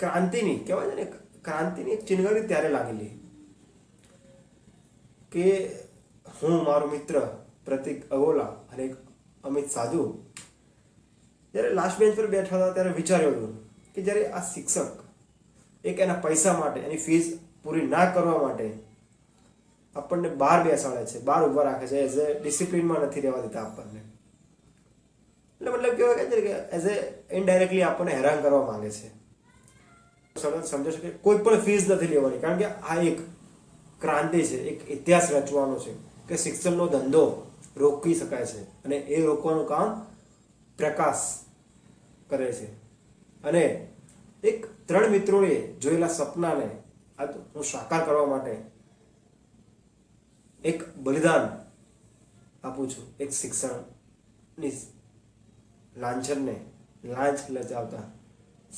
ક્રાંતિની, કહેવાય છે ને, ક્રાંતિની એક ચિનગારી ત્યારે લાગેલી. કે હું, મારો મિત્ર પ્રતિક અગોલા અને એક અમિત સાધુ, જ્યારે લાસ્ટ બેન્ચ પર બેઠા હતા, ત્યારે વિચાર્યું હતું કે જ્યારે આ શિક્ષક એક એના પૈસા માટે, એની ફીસ પૂરી ના કરવા માટે આપણને બહાર બેસાડે છે, બહાર ઊભા રાખે છે એઝ એ ડિસિપ્લિનમાં નથી રહેવા દેતા આપણને. એટલે મતલબ કેવાય કે એઝ એ ઇનડાયરેક્ટલી આપણને હેરાન કરવા માંગે છે. સરળ સમજી શકે કોઈ પણ ફીસ નથી લેવાની. કારણ કે આ એક ક્રાંતિ છે, એક ઇતિહાસ રચવાનો છે કે શિક્ષણનો ધંધો રોકી શકાય છે અને એ રોકવાનું કામ પ્રકાશ કરે છે. અને એક ત્રણ મિત્રોએ જોયેલા સપનાને આ તો હું સાકાર કરવા માટે એક બલિદાન આપું છું. એક શિક્ષણની લાંછનને લાંચ લજાવતા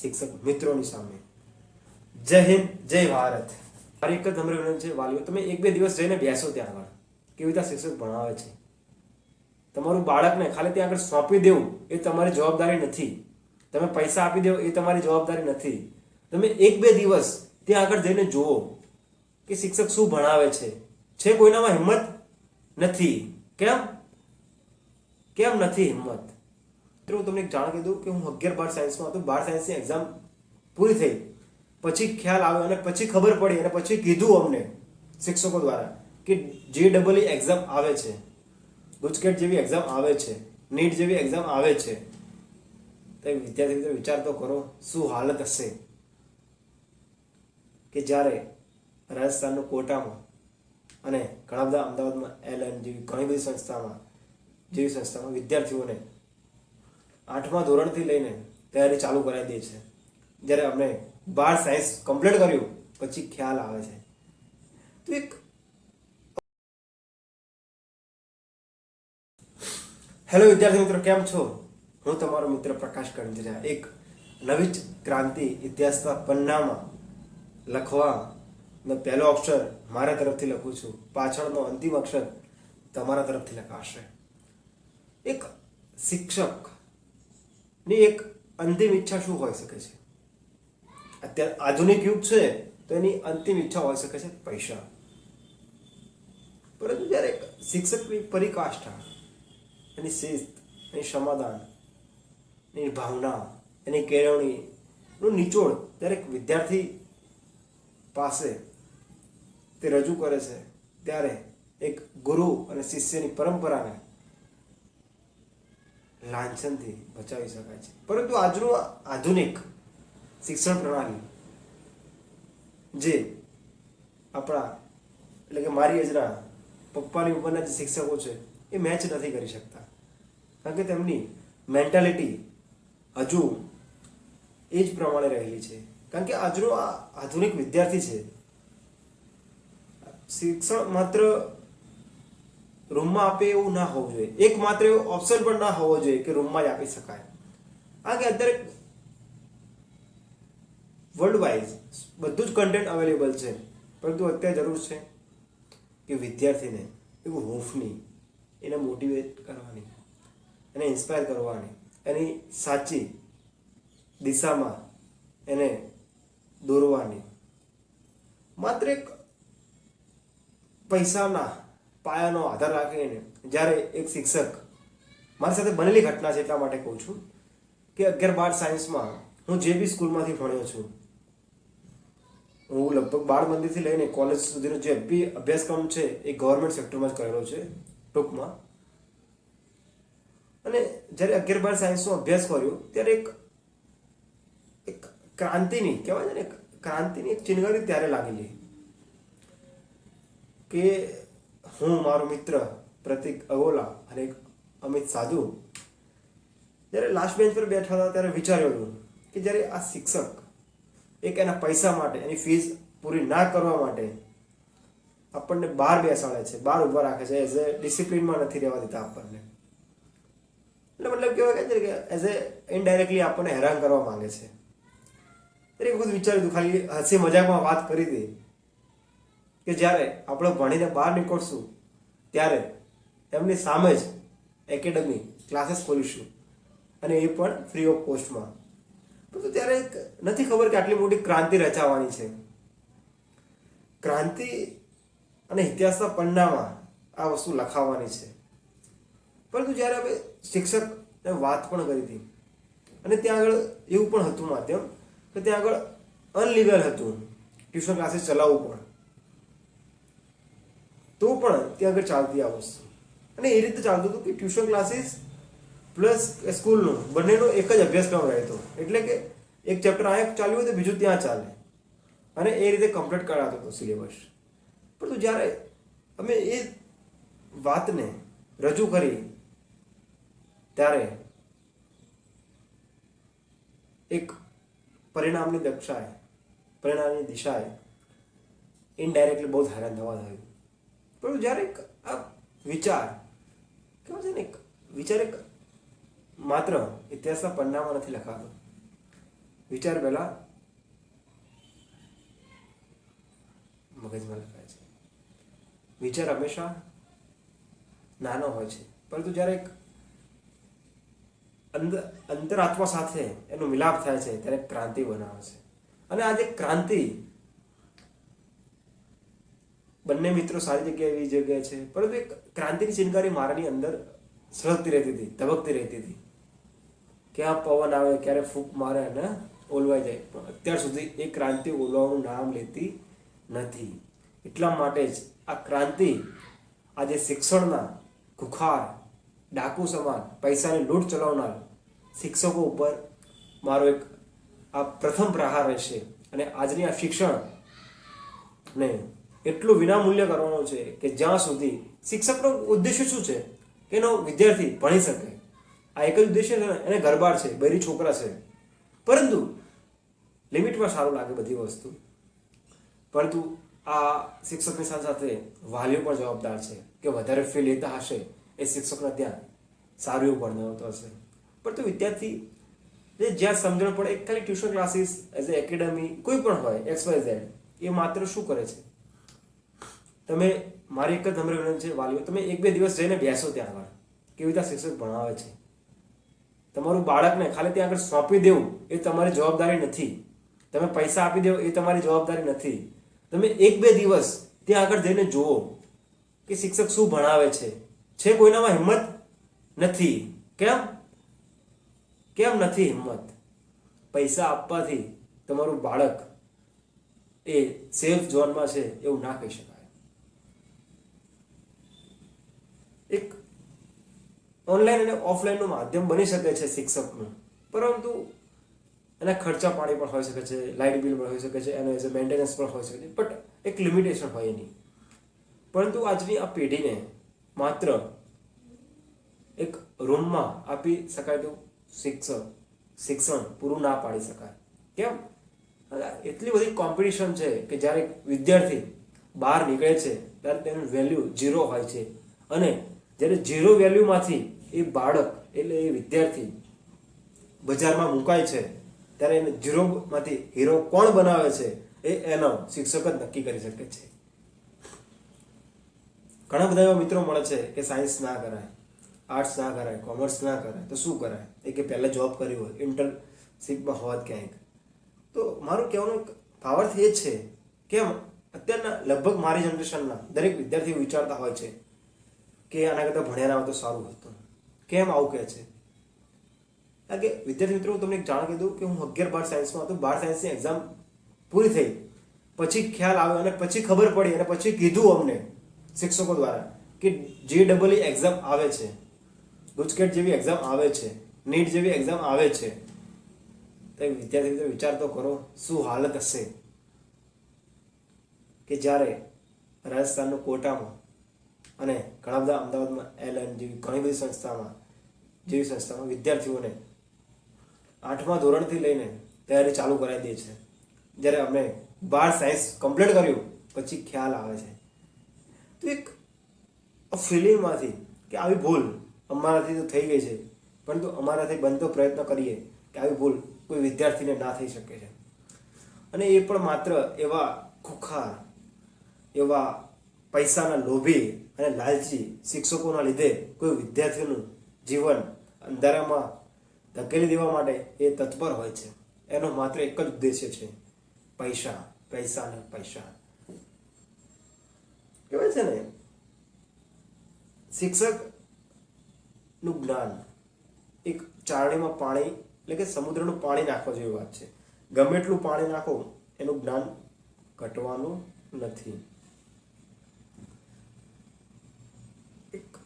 શિક્ષક મિત્રોની સામે. જય હિન્દ, જય ભારત. મારી એક જ નમ્ર વિનંતી છે, વાલીઓ, તમે એક બે દિવસ જઈને બેસો ત્યાં આગળ. કેવી રીતે શિક્ષક ભણાવે છે? તમારું બાળકને ખાલી ત્યાં આગળ સોંપી દેવું એ તમારી જવાબદારી નથી. તમે પૈસા આપી દેવો એ તમારી જવાબદારી નથી. તમે એક બે દિવસ ત્યાં આગળ જઈને જુઓ કે શિક્ષક શું ભણાવે છે. છે કોઈનામાં હિંમત? નથી. કેમ? કેમ નથી હિંમત? તો હું તમને એક જાણ કીધું કે હું અગિયાર બાર સાયન્સમાં હતો. બાર સાયન્સની એક્ઝામ પૂરી થઈ. પછી ખ્યાલ આવ્યો અને પછી ખબર પડી અને પછી કીધું અમને શિક્ષકો દ્વારા કે જે ડબલ એક્ઝામ આવે છે. ગુજકેટ જેવી એક્ઝામ આવે છે. નીટ જેવી એક્ઝામ આવે છે. તો વિદ્યાર્થી મિત્રો વિચાર તો કરો, શું હાલત હશે? કે જ્યારે રાજસ્થાનનું કોટામાં અને ઘણા બધા અમદાવાદમાં એલ એન જેવી ઘણી બધી સંસ્થામાં, જેવી સંસ્થામાં વિદ્યાર્થીઓને આઠમા ધોરણથી લઈને તૈયારી ચાલુ કરાવી દે છે. જ્યારે અમે બાર સાયન્સ કમ્પ્લીટ કર્યું, પછી ખ્યાલ આવે છે. તો એક હેલો વિદ્યાર્થી મિત્રો, કેમ છો? હું તમારો મિત્ર પ્રકાશ કંજરા એક નવી જ ક્રાંતિ ઇતિહાસના પન્નામાં લખવા પહેલો અક્ષર મારા તરફથી લખું છું. પાછળનો અંતિમ અક્ષર તમારા તરફથી લખાશે. એક શિક્ષકની એક અંતિમ ઈચ્છા શું હોઈ શકે છે? અત્યારે આધુનિક યુગ છે, તો એની અંતિમ ઈચ્છા હોઈ શકે છે પૈસા. પરંતુ જ્યારે શિક્ષકની પરિકાષ્ઠા, એની શિસ્ત, એની સમાધાન, એની ભાવના, એની કેળવણી નું નિચોડ દરેક વિદ્યાર્થી પાસે તે રજૂ કરે છે, ત્યારે એક ગુરુ અને શિષ્યની પરંપરાને લાંછનથી બચાવી શકાય છે. પરંતુ આજનું આધુનિક શિક્ષણ પ્રણાલી. જે આપણા એટલે કે મારી એજના પપ્પાની ઉપરના જે શિક્ષકો છે, એ મેચ નથી કરી શકતા. કારણ કે તેમની મેન્ટાલિટી હજુ એ જ પ્રમાણે રહેલી છે. કારણ કે આજનો આ આધુનિક વિદ્યાર્થી છે, શિક્ષણ માત્ર રૂમમાં આપે એવું ના હોવું જોઈએ. એક માત્ર એવો ઓપ્શન પણ ના હોવો જોઈએ કે રૂમમાં જ આપી શકાય. આ કે અત્યારે વર્લ્ડ વાઇઝ બધું જ કન્ટેન્ટ અવેલેબલ છે. પરંતુ અત્યારે જરૂર છે કે વિદ્યાર્થીને એવું હોફની, એને મોટિવેટ કરવાની એને ઇન્સ્પાયર કરવાની. એની સાચી દિશામાં એને દોરવાની. માત્ર એક પૈસાના પાયાનો આધાર રાખીને જ્યારે એક શિક્ષક મારી સાથે બનેલી ઘટના છે એટલા માટે કહું છું કે અગિયાર બાર સાયન્સમાં હું જે બી સ્કૂલમાંથી ભણ્યો છું હું લગભગ બાળ મંદિરથી લઈને કોલેજ સુધીનો જે બી અભ્યાસક્રમ છે એ ગવર્મેન્ટ સેક્ટરમાં જ કરેલો છે, ટૂંકમાં. અને જ્યારે અગિયાર બાર સાયન્સનો અભ્યાસ કર્યો, ત્યારે એક એક ક્રાંતિની, કહેવાય ને ક્રાંતિની એક ચિનગારી ત્યારે લાગેલી. કે હું, મારો મિત્ર પ્રતિક અગોલા અને એક અમિત સાધુ, જ્યારે લાસ્ટ બેન્ચ પર બેઠા હતા, ત્યારે વિચાર્યું કે જ્યારે આ શિક્ષક એક એના પૈસા માટે, એની ફીસ પૂરી ના કરવા માટે આપણને બહાર બેસાડે છે, બહાર ઊભા રાખે છે એઝ એ ડિસિપ્લિનમાં નથી રહેવા દેતા આપણને. એટલે મતલબ કેવાય કે એઝ એ ઇનડાયરેક્ટલી આપણને હેરાન કરવા માંગે છે. એક વખત વિચાર્યું ખાલી હસી મજાકમાં વાત કરી હતી કે જ્યારે આપણે ભણીને બહાર નીકળશું, ત્યારે એમની સામે જ એકેડમી ક્લાસીસ ખોલીશું અને એ પણ ફ્રી ઓફ કોસ્ટમાં પરંતુ ત્યારે નથી ખબર કે આટલી મોટી ક્રાંતિ રચાવાની છે. ક્રાંતિ અને ઇતિહાસના પન્નામાં આ વસ્તુ લખાવવાની છે. પરંતુ જ્યારે આપણે શિક્ષક વાત પણ કરી હતી અને ત્યાં આગળ એવું પણ હતું માધ્યમ કે ત્યાં આગળ અનલીગલ હતું. ટ્યુશન ક્લાસીસ ચલાવવું પણ. તો પણ ત્યાં આગળ ચાલતી આ વસ્તુ. અને એ રીતે ચાલતું હતું કે ટ્યુશન ક્લાસીસ પ્લસ સ્કૂલનું. બંનેનો એક જ અભ્યાસક્રમ રહેતો. એટલે કે એક ચેપ્ટર અહીંયા ચાલ્યું હોય તો બીજું ત્યાં ચાલે. અને એ રીતે કમ્પ્લીટ કરાતો હતો સિલેબસ પરંતુ જ્યારે અમે એ વાતને રજૂ કરી, ત્યારે એક પરિણામની દક્ષાએ, પરિણામની દિશાએ ઇનડાયરેક્ટલી બહુ હેરાન થવા થયું પરંતુ જ્યારે એક આ વિચાર કેવું છે ને, એક વિચાર એક માત્ર ઇતિહાસના પન્નામાં નથી લખાતો. વિચાર પહેલા મગજમાં લખાય છે. વિચાર હંમેશા નાનો હોય છે. પરંતુ જ્યારે એક અંતરાત્મા સાથે એનો મિલાપ થાય છે, ત્યારે ક્રાંતિ બનાવે છે. અને આજે ક્રાંતિ બંને મિત્રો સારી જગ્યાએ એવી જગ્યાએ છે. પરંતુ એક ક્રાંતિની ચિનકારી મારાની અંદર સળગતી રહેતી હતી, ધબકતી રહેતી હતી. ક્યાં પવન આવે, ક્યારે ફૂંક મારે અને ઓલવાઈ જાય. પણ અત્યાર સુધી એ ક્રાંતિ ઓલવાનું નામ લેતી નથી. એટલા માટે જ આ ક્રાંતિ આજે શિક્ષણના ખુખાર, ડાકુ સમાન પૈસાની લૂંટ ચલાવનાર શિક્ષકો ઉપર મારો એક આ પ્રથમ પ્રહાર રહેશે. અને આજની આ શિક્ષણ ને એટલું વિનામૂલ્ય કરવાનું છે કે જ્યાં સુધી શિક્ષકનો ઉદ્દેશ્ય શું છે? કે એનો વિદ્યાર્થી ભણી શકે. આ એક જ ઉદ્દેશ્ય છે એને ગરબાર છે, બૈરી છોકરા છે. પરંતુ લિમિટમાં સારું લાગે બધી વસ્તુ. પરંતુ આ શિક્ષકની સાથે સાથે વાલીઓ પણ જવાબદાર છે કે વધારે ફી લેતા હશે એ શિક્ષકના ત્યાં સારું એવું ભણાવતો હશે. પરંતુ વિદ્યાર્થી જે જ્યાં સમજણ પડે, એક ખાલી tuition classes as a academy કોઈ પણ હોય એક્સ વાય ઝેડ એ માત્ર શું કરે છે? તમે, મારી એક જ નમ્ર વિનંતી છે વાલીઓ, તમે એક બે દિવસ જઈને બેસો ત્યાં આગળ. કેવી રીતે શિક્ષક ભણાવે છે? તમારું બાળકને ખાલી ત્યાં આગળ સોંપી દેવું એ તમારી જવાબદારી નથી. તમે પૈસા આપી દેવો એ તમારી જવાબદારી નથી. તમે એક બે દિવસ ત્યાં આગળ જઈને જુઓ કે શિક્ષક શું ભણાવે છે. છે કોઈનામાં હિંમત? નથી. કેમ? કેમ નથી હિંમત? પૈસા આપવાથી તમારું બાળક એ સેફ ઝોનમાં છે એવું ના કહી શકાય એક ઓનલાઈન અને ઓફલાઈનનું માધ્યમ બની શકે છે શિક્ષકનું. પરંતુ એના ખર્ચા પાણી પણ હોઈ શકે છે લાઇટ બિલ પણ હોઈ શકે છે, એનો એઝ અ મેન્ટેનન્સ પણ હોઈ શકે છે બટ એક લિમિટેશન હોય એની. પરંતુ આજની આ પેઢીને માત્ર એક રૂમમાં આપી શકાય તો શિક્ષક શિક્ષણ પૂરું ના પાડી શકાય. કેમ? એટલી બધી કોમ્પિટિશન છે કે જ્યારે વિદ્યાર્થી બહાર નીકળે છે, ત્યારે તેનું વેલ્યુ ઝીરો હોય છે. અને જ્યારે ઝીરો વેલ્યુમાંથી એ બાળક એટલે એ વિદ્યાર્થી બજારમાં મુકાય છે, ત્યારે એને ઝીરોમાંથી હીરો કોણ બનાવે છે, એ એનો શિક્ષક જ નક્કી કરી શકે છે. ઘણા બધા એવા મિત્રો મળે છે કે સાયન્સ ના કરાય આર્ટ્સ ના કરાય કોમર્સ ના કરાય, તો શું કરાય? એ કે પહેલાં જોબ કરી હોય ઇન્ટર્નશીપમાં હોત ક્યાંક. તો મારું કહેવાનું પાવર્થ એ છે કેમ અત્યારના લગભગ મારી જનરેશનના દરેક વિદ્યાર્થીઓ વિચારતા હોય છે કે આના કરતાં ભણ્યા ના તો સારું હતું. કેમ આવું કહે છે? કારણ કે વિદ્યાર્થી મિત્રો, હું તમને એક જાણ કીધું કે હું અગિયાર બાર સાયન્સમાં હતો. બાર સાયન્સની એક્ઝામ પૂરી થઈ. પછી ખ્યાલ આવ્યો અને પછી ખબર પડી અને પછી કીધું અમને શિક્ષકો દ્વારા કે જે ડબલ એક્ઝામ આવે છે. ગુજકેટ જેવી એક્ઝામ આવે છે. નીટ જેવી એક્ઝામ આવે છે. તો વિદ્યાર્થી મિત્રો, વિચાર તો કરો, શું હાલત હશે? કે જ્યારે રાજસ્થાનનું કોટામાં અને ઘણા બધા અમદાવાદમાં એલએન જેવી ઘણી બધી સંસ્થામાં, જેવી સંસ્થામાં વિદ્યાર્થીઓને આઠમા ધોરણથી લઈને તૈયારી ચાલુ કરાવી દે છે. જ્યારે અમે બાર સાયન્સ કમ્પ્લીટ કર્યું, પછી ખ્યાલ આવે છે. તો એક ફિલિંગમાંથી કે આવી ભૂલ અમારાથી તો થઈ ગઈ છે, પરંતુ અમારાથી બનતો પ્રયત્ન કરીએ કે આવી ભૂલ કોઈ વિદ્યાર્થીને ના થઈ શકે છે. અને એ પણ માત્ર એવા ખુખાર, એવા પૈસાના લોભી અને લાલચી શિક્ષકોના લીધે કોઈ વિદ્યાર્થીનું જીવન અંધારામાં ધકેલી દેવા માટે એ તત્પર હોય છે. એનો માત્ર એક જ ઉદ્દેશ્ય છે પૈસા પૈસા ને પૈસા. કહેવાય છે ને શિક્ષકનું જ્ઞાન એક ચારણીમાં પાણી, એટલે કે સમુદ્રનું પાણી નાખવા જેવી વાત છે. ગમે એટલું પાણી નાખો, એનું જ્ઞાન ઘટવાનું નથી એક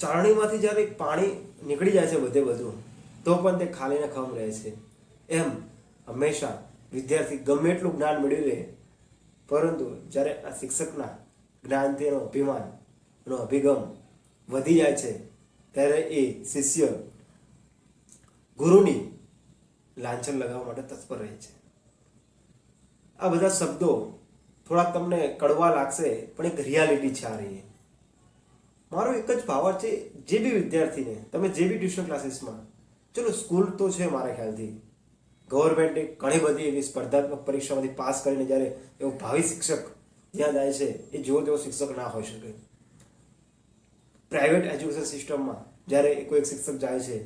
ચારણીમાંથી જ્યારે પાણી નીકળી જાય છે બધે બધું, તો પણ તે ખાલીને ખમ રહે છે. એમ હંમેશા વિદ્યાર્થી ગમે એટલું જ્ઞાન મેળવી લે, પરંતુ જ્યારે આ શિક્ષકના જ્ઞાનથી એનો અભિમાન એનો અભિગમ વધી જાય છે, ત્યારે એ શિષ્ય ગુરુની લાંછન લગાવવા માટે તત્પર રહે છે. આ બધા શબ્દો થોડાક તમને કડવા લાગશે, પણ એક રિયાલિટી છે આ રહી. મારો એક જ પાવર છે જે બી વિદ્યાર્થીને, તમે જે બી ટ્યુશન ક્લાસીસમાં, ચલો સ્કૂલ તો છે મારા ખ્યાલથી. ગવર્મેન્ટે ઘણી બધી એવી સ્પર્ધાત્મક પરીક્ષામાંથી પાસ કરીને જ્યારે એવો ભાવિ શિક્ષક જ્યાં જાય છે, એ જેવો તેવો શિક્ષક ના હોઈ શકે. પ્રાઇવેટ એજ્યુકેશન સિસ્ટમમાં જ્યારે કોઈ શિક્ષક જાય છે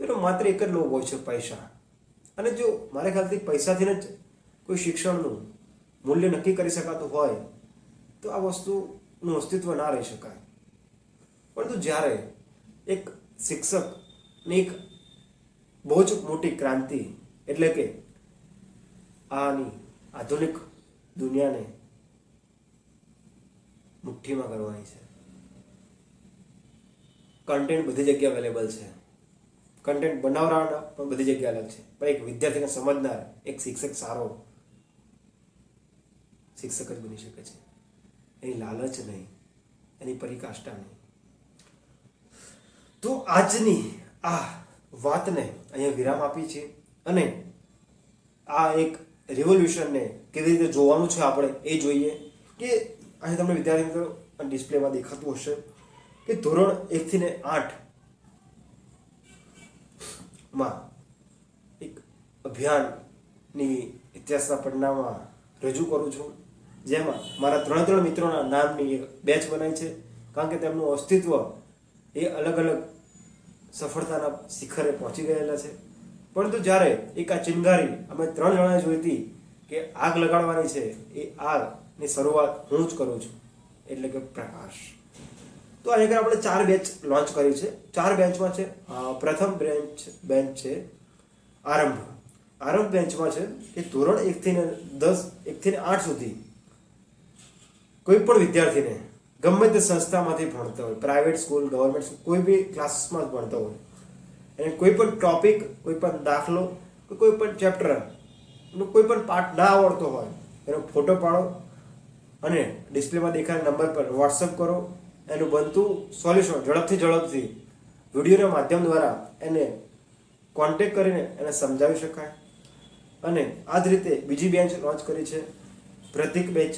એનો માત્ર એક જ લોભ હોય છે પૈસા. અને જો મારા ખ્યાલથી પૈસાથી જ કોઈ શિક્ષણનું મૂલ્ય નક્કી કરી શકાતું હોય, તો આ વસ્તુનું અસ્તિત્વ ના રહી શકાય. પરંતુ જ્યારે એક શિક્ષકની એક બહુ જ મોટી ક્રાંતિ એટલે કે આની આધુનિક દુનિયાને મુઠ્ઠીમાં કરવાની છે. કન્ટેન્ટ બધી જગ્યાએ અવેલેબલ છે. કન્ટેન્ટ બનાવવાના પણ બધી જગ્યાએ અલગ છે. પણ એક વિદ્યાર્થીને સમજનાર એક શિક્ષક સારો શિક્ષક જ બની શકે છે. એની લાલચ નહીં, એની પરિકાષ્ઠા નહીં. તો આજની આ વાતને અહીંયા વિરામ આપી છે અને આ એક રિવોલ્યુશનને કેવી રીતે જોવાનું છે આપણે એ જોઈએ કે અહીં તમને વિદ્યાર્થી મિત્રો ડિસ્પ્લેમાં દેખાતું હશે કે ધોરણ એકથી ને આઠમાં એક અભિયાનની ઇતિહાસના પન્નામાં રજૂ કરું છું. જેમાં મારા ત્રણ ત્રણ મિત્રોના નામની એક બેચ બનાવી છે. કારણ કે તેમનું અસ્તિત્વ એ અલગ અલગ સફળતાના શિખરે પહોંચી ગયેલા છે. પરંતુ જ્યારે એક આ ચિનગારી અમે ત્રણ જણાએ જોઈ હતી કે આગ લગાડવાની છે, એ આગની શરૂઆત હું જ કરું છું, એટલે કે પ્રકાશ. તો આગળ આપણે ચાર બેચ લોન્ચ કરી છે. ચાર બેન્ચમાં છે પ્રથમ બેન્ચ બેન્ચ છે, આરંભ. આરંભ બેન્ચમાં છે કે ધોરણ એકથી ને દસ, એકથી ને આઠ સુધી કોઈ પણ વિદ્યાર્થીને ગમે તે સંસ્થામાંથી ભણતા હોય પ્રાઇવેટ સ્કૂલ ગવર્મેન્ટ સ્કૂલ કોઈ બી ક્લાસીસમાં જ ભણતો હોય, અને કોઈ પણ ટોપિક કોઈ પણ દાખલો, કે કોઈ પણ ચેપ્ટર કોઈ પણ પાઠ ના આવડતો હોય, એનો ફોટો પાડો અને ડિસ્પ્લેમાં દેખાયેલા નંબર પર વોટ્સઅપ કરો, એનું બનતું સોલ્યુશન ઝડપથી ઝડપથી વિડીયોના માધ્યમ દ્વારા એને કોન્ટેક કરીને એને સમજાવી શકાય. અને આ જ રીતે બીજી બેન્ચ લોન્ચ કરી છે, પ્રતિક બેચ.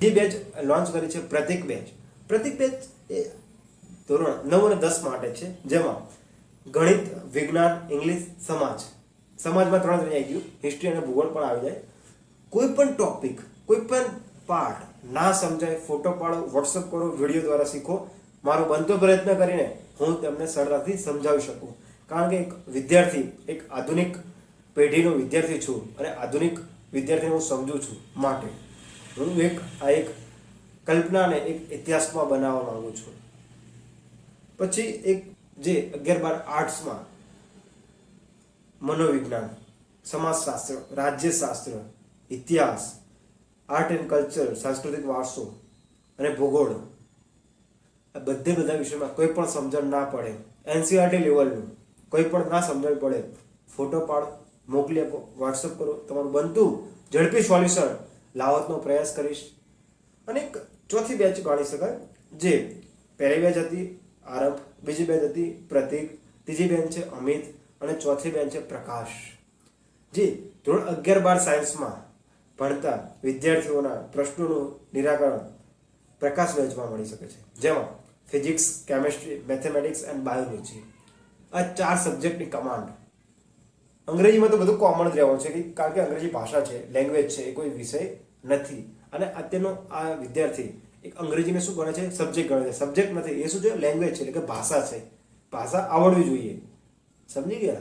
બીજી બેચ લોન્ચ કરી છે પ્રતિક બેચ. પ્રતિક બેચ એ ધોરણ નવ અને દસ માટે છે. જેમાં ગણિત, વિજ્ઞાન, ઇંગ્લિશ, સમાજ. સમાજમાં ત્રણ ત્રણ આવી ગયું. હિસ્ટ્રી અને ભૂગોળ પણ આવી જાય. કોઈ પણ ટોપિક કોઈ પણ પાઠ ના સમજાય ફોટો પાડો વોટ્સઅપ કરો વીડિયો દ્વારા શીખો, મારો બનતો પ્રયત્ન કરીને હું તેમને સરળતાથી સમજાવી શકું. કારણ કે એક વિદ્યાર્થી, એક આધુનિક પેઢીનો વિદ્યાર્થી છું અને આધુનિક વિદ્યાર્થીને હું સમજું છું માટે. હું એક, આ એક કલ્પનાને એક ઇતિહાસમાં બનાવવા માંગુ છું. પછી એક જે અગિયાર બાર આર્ટ્સમાં મનોવિજ્ઞાન, સમાજશાસ્ત્ર, રાજ્યશાસ્ત્ર, ઇતિહાસ, આર્ટ એન્ડ કલ્ચર, સાંસ્કૃતિક વારસો અને ભૂગોળ, આ બધે બધા વિષયમાં કોઈ પણ સમજણ ના પડે. એનસીઆરટી લેવલનું કોઈ પણ ના સમજણ પડે. ફોટો પાડો, મોકલી આપો વોટ્સઅપ કરો, તમારું બનતું ઝડપી સોલ્યુશન લાવતનો પ્રયાસ કરીશ. અને એક ચોથી બેચ ગણી શકાય, જે પહેલી બેચ હતી આરબ, બીજી બેચ હતી પ્રતિક, ત્રીજી બેચ છે અમિત, અને ચોથી બેન છે પ્રકાશ. જે ધોરણ અગિયાર બાર સાયન્સમાં ભણતા વિદ્યાર્થીઓના પ્રશ્નોનું નિરાકરણ પ્રકાશ બેચમાં મળી શકે છે. જેમાં physics, chemistry, mathematics and biology આ ચાર સબ્જેક્ટની કમાન્ડ અંગ્રેજીમાં તો બધું કોમન જ રહેવાનું છે કે કારણ કે અંગ્રેજી ભાષા છે લેંગ્વેજ છે, એ કોઈ વિષય નથી. અને અત્યારનો આ વિદ્યાર્થી એક અંગ્રેજીને શું ગણે છે? સબ્જેક્ટ ગણે છે. સબ્જેક્ટ નથી, એ શું છે? લેંગ્વેજ છે, એટલે કે ભાષા છે. ભાષા આવડવી જોઈએ. સમજી ગયા?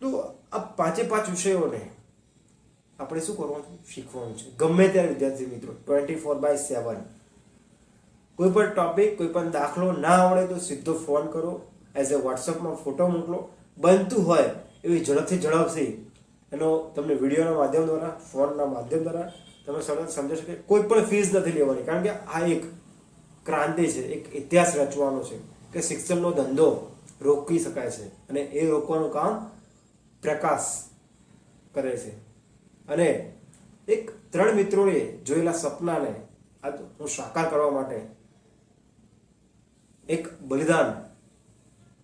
તો આ પાંચે પાંચ વિષયોને આપણે શું કરવાનું શીખવાનું છે. ગમે ત્યારે વિદ્યાર્થી મિત્રો ટ્વેન્ટી ફોર બાય સેવન કોઈ પણ ટોપિક કોઈ પણ દાખલો ના આવડે તો સીધો ફોન કરો. એઝ એ વોટ્સઅપમાં ફોટો મોકલો. બનતું હોય એવી ઝડપથી ઝડપથી એનો તમને વિડીયોના માધ્યમ દ્વારા, ફોનના માધ્યમ દ્વારા તમે સરળ સમજી શકે. કોઈ પણ ફીસ નથી લેવાની. કારણ કે આ એક ક્રાંતિ છે, એક ઇતિહાસ રચવાનો છે કે શિક્ષણનો ધંધો રોકી શકાય છે અને એ રોકવાનું કામ પ્રકાશ કરે છે. અને એક ત્રણ મિત્રોએ જોયેલા સપનાને, આ હું સાકાર કરવા માટે એક બલિદાન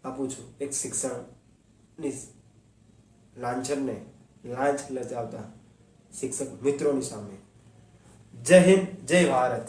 આપું છું. એક શિક્ષણની લાંછનને લાંચ લજાવતા શિક્ષક મિત્રોની સામે. જય હિન્દ જય ભારત.